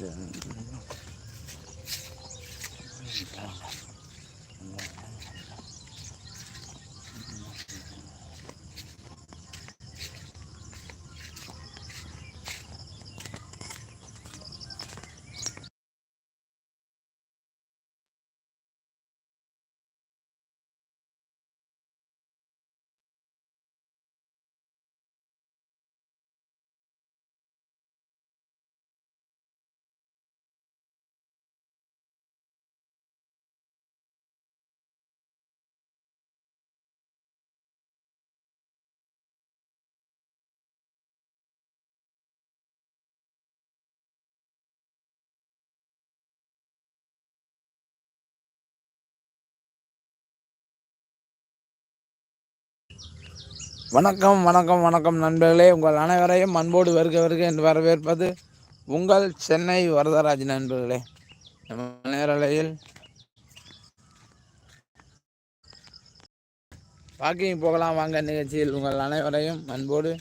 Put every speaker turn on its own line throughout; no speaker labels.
Ang dagat. Ang dagat. வணக்கம் வணக்கம் வணக்கம் நண்பர்களே. உங்கள் அனைவரையும் அன்போடு வருக வருக என்று வரவேற்பது உங்கள் சென்னை வரதராஜ் நண்பர்களே. நம்ம நேரலையில் வாக்கிங் போகலாம் வாங்க நிகழ்ச்சியில் உங்கள் அனைவரையும் அன்போடு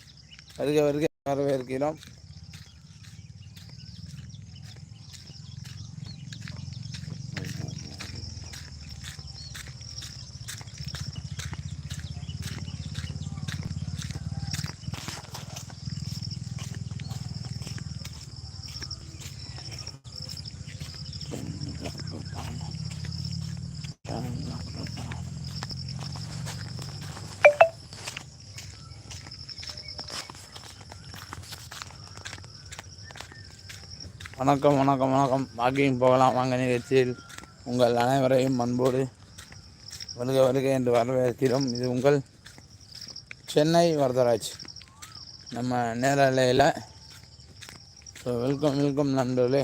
வருக வருக வரவேற்கிறோம். வணக்கம் வணக்கம் வணக்கம். வாக்கிங் போகலாம். வாங்க நிகழ்ச்சியில் உங்கள் அனைவரையும் அன்போடு வருக வருக என்று வரவேற்கிறோம். இது உங்கள் சென்னை வரதராஜ். நம்ம நேரலையில் ஸோ வெல்கம் வெல்கம் நண்பர்களே.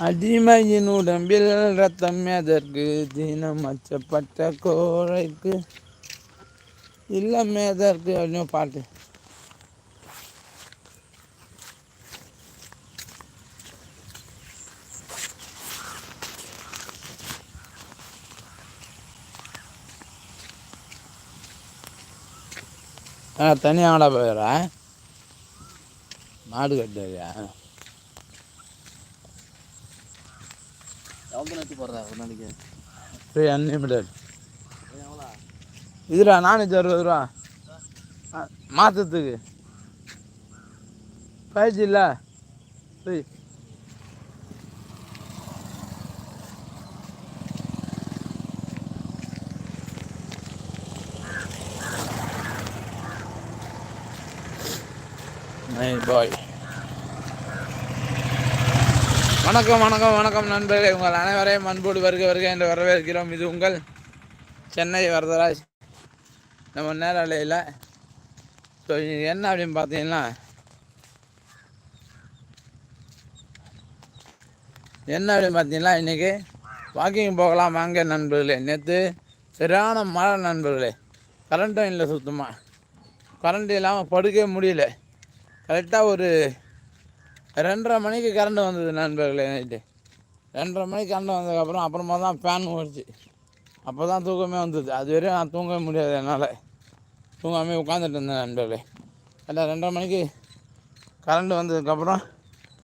அடிமையின் உடம்பில் ரத்தம் எதற்கு தினம் அச்சப்பட்ட கோழைக்கு இல்லம் எதற்கு அப்படின்னு பாட்டு தனியாட தனியாங்கடா மாடு கட்டுறியா?
எவ்வளோ நேரத்து போடுறா ஒரு நாளைக்கு
ஃப்ரீ அன்லிமிட்டட் இதுடா நானூற்றி அறுபது ரூபா ஆ, ஃபைவ் ஜி இல்லை ஃப்ரீ பாய் வணக்கம் வணக்கம் வணக்கம் நண்பர்களே. உங்கள் அனைவரையும் அன்போடு வருக வருக என்று வரவேற்கிறோம். இது உங்கள் சென்னை வரதராஜ். நம்ம நேரலையில் ஸோ என்ன அப்படின்னு பார்த்தீங்கன்னா என்ன அப்படின்னு பார்த்தீங்கன்னா இன்றைக்கி வாக்கிங் போகலாம். வாங்க நண்பர்களே. நேற்று சரியான மழை நண்பர்களே. கரண்ட்டும் இல்லை சுத்தமாக கரண்ட் இல்லாமல் படுக்கவே முடியல. கரெக்டாக ஒரு ரெண்டரை மணிக்கு கரண்ட் வந்தது நண்பர்களே நைட்டு ரெண்டரை மணிக்கு கரண்ட் வந்ததுக்கப்புறம் அப்புறமா தான் ஃபேன் ஓடிச்சு. அப்போ தான் தூக்கமே வந்தது. அது வரையும் நான் தூங்கவே முடியாது என்னால். தூங்காமே உட்காந்துட்டு இருந்தேன் நண்பர்களே. கரெக்டாக ரெண்டரை மணிக்கு கரண்ட் வந்ததுக்கப்புறம்